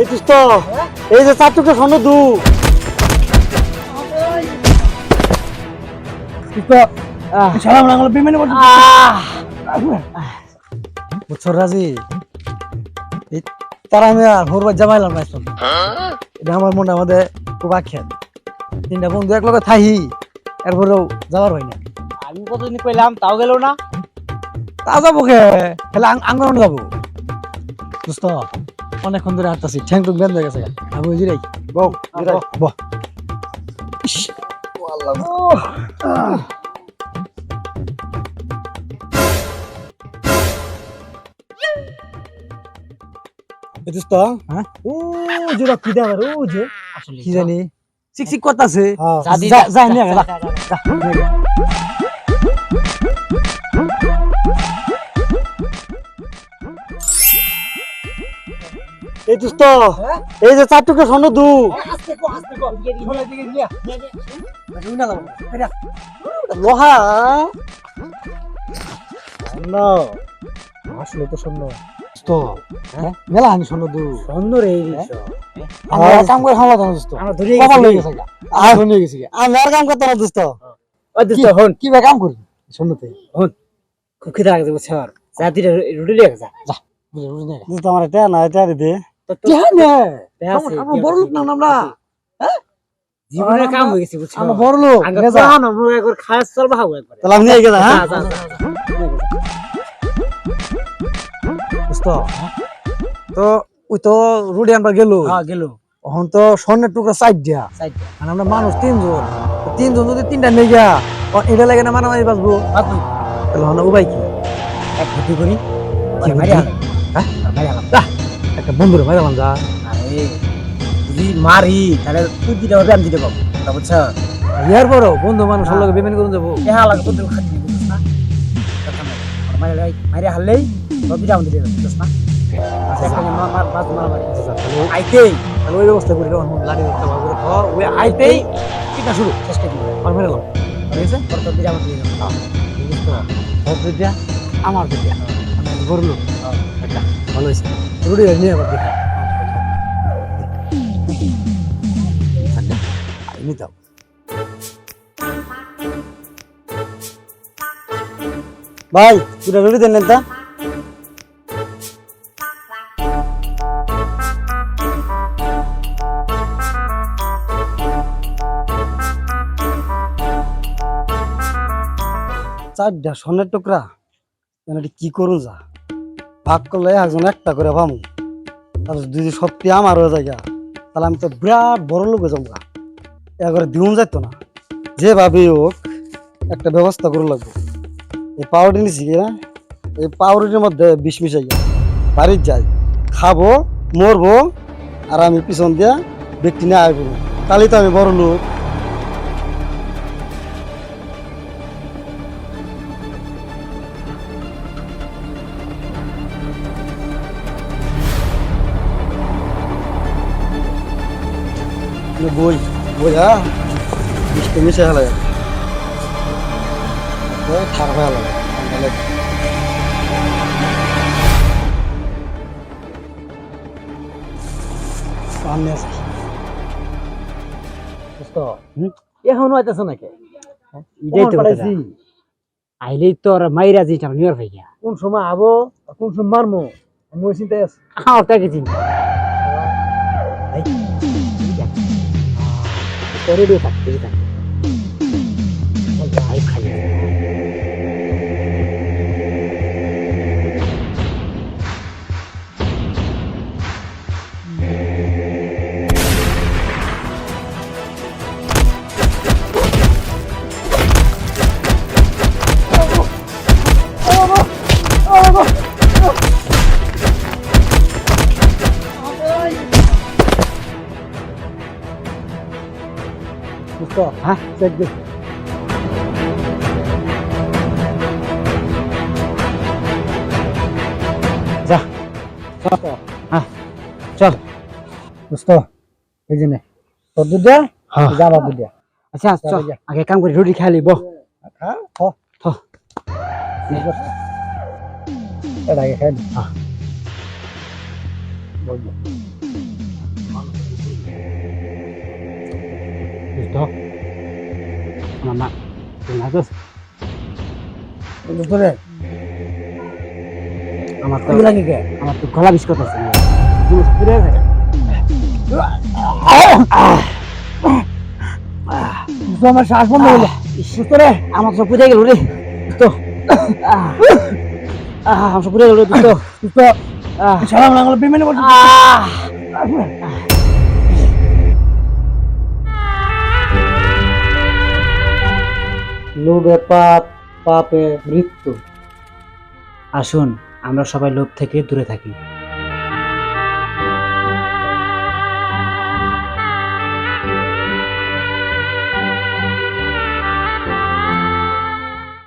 এই দোস্ত এই যে চার টুকরা স্বর্ণ দু সালাম আলাইকুম বিমানে বুঝছ রাজি? এই তারা আমি আর ভোরবার জামাইলাম না এখন এটা আমার মনে আমাদের খুব আখ্যান তিনটা বন্ধু এক লগে থাহি এরপরেও যাওয়ার হয় না। আমি কতদিন কইলাম তাও গেল না। তা যাব কে? তাহলে আঙ্গন যাব। দোস্ত। অনেকক্ষণ ধরে হাঁটতেছি। ঠ্যাং টুক বেঁধে গেছে আমি ওই জিরাই। বউ বহ হ্যাঁ? ও যে কি ও যে। কি জানি? চিক চিক করতেছে এই দোস্ত এই যে চার টুকরা স্বর্ণ দু। লোহা। আসলে তো স্বর্ণ তো মেলা আমি স্বর্ণ দু। স্বর্ণ রে এই হ্যাঁ? আমার কাম করে খাওয়া দাও দোস্ত কপাল। হয়ে গেছে। আর হয়ে গেছে। আমি আর কাম করতে না দোস্ত ওই দোস্ত হন। কি ভাই কাম করি? স্বর্ণতে খুব খিদা লাগছে বুঝছ? যা দিলে রুটি লিয়ে যা। নিয়ে দোস্ত আমার এটা না এটা দিতে আমরা দেয়া বড় আছে। লোক না আমরা? জীবনের কাম হয়ে গেছে বুঝছ? আমরা বড় লোক আগে নিয়ে যা। তো না আমরা একবার খাস চলবা হাও একবার। তাহলে আমি নিয়ে গেলাম হ্যাঁ? যা যা যা, যা দোস্ত তো ওই তো রুডি আমরা গেল। হ্যাঁ গেল। এখন তো স্বর্ণের টুকরা সাইড দিয়া। মানে আমরা মানুষ তিনজন। তিনজন যদি তিনটা নিয়ে গিয়া এটা লাগে না মারামারি বাঁচবো। তাহলে হন উপায় কি? এক করি। হ্যাঁ? বন্ধুরে মারালাম যা। আরে যদি মারি তাহলে তুই দিতে হবে আমি দিতে পাবো। তা বুঝছ? ইয়ার পরও বন্ধু মানুষ লোক বেমেন করুন যাব। দেহা লাগে তো তুই খাচ্ছি বুঝছ না? মারি লাই মারি হারলেই দাম দিতে হবে বুঝছ না? আচ্ছা বাস মারা আইতেই। তাহলে ওই ব্যবস্থা করি তখন লাড়ি ধরতে ভালো করে ধর ওই আইতেই কিনা শুরু? চেষ্টা করি। আর ঠিক আছে? আমার দিয়ে দাও আমার আমি ভালো হয়েছে। রুডি নিয়ে আবার দেখা নিতাম। ভাই, দুটা রুটি দেন তা চারটা স্বর্ণের টুকরা কি করুন যা। ভাগ করলে একজন একটা করে পামু। আর যদি সত্যি আমার হয়ে যায় তাহলে আমি তো বিরাট বড় লোক যাব এবারে দিউন যাইত না। যেভাবে হোক, একটা ব্যবস্থা করে লাগবো। এই পাউরুটি নিছি কি না? এই পাউরুটির মধ্যে বিষ মিশাই বাড়ির যাই, খাব, মরবো, আর আমি পিছন দিয়া ব্যক্তি নিয়ে আইব। তাহলে তো আমি বড় লোক। বই বই হ্যাঁ? মিষ্টি মিশে হলে। ঠার হয়ে হলো সামনে আছে বুঝতো এখনও আইতেছ নাকি? এটাই তো পাঠাইছি আইলেই তোর মাইরা জিটা নিয়ার ভাই গিয়া। কোন সময় আবো কোন সময় মারমো? আমি চিন্তায় আছি। হ্যাঁ চিন্তা। তোরে দিয়ে থাক তো হ্যাঁ চেক দে যা। চল। দোস্ত এই তোর দুধ দেয়া? জামা দুধ দেয়া। আচ্ছা চল। আগে কাম করি রুটি খাই লিব হ্যাঁ হ। হ হ্যাঁ আমার না তুই না দোস্ত দোস্ত রে আমার তো লাগে কে আমার তো গলা বিস্কট আছে আমার শ্বাস বন্ধ হলো দোস্ত আমার সব পুরে গেল রে আহ, আমার সব পুরে গেল রে দোস্ত দোস্ত সালাম লাগল বিমানে বসে লোভে পাপ পাপে মৃত্যু। আসুন আমরা সবাই লোভ থেকে দূরে থাকি।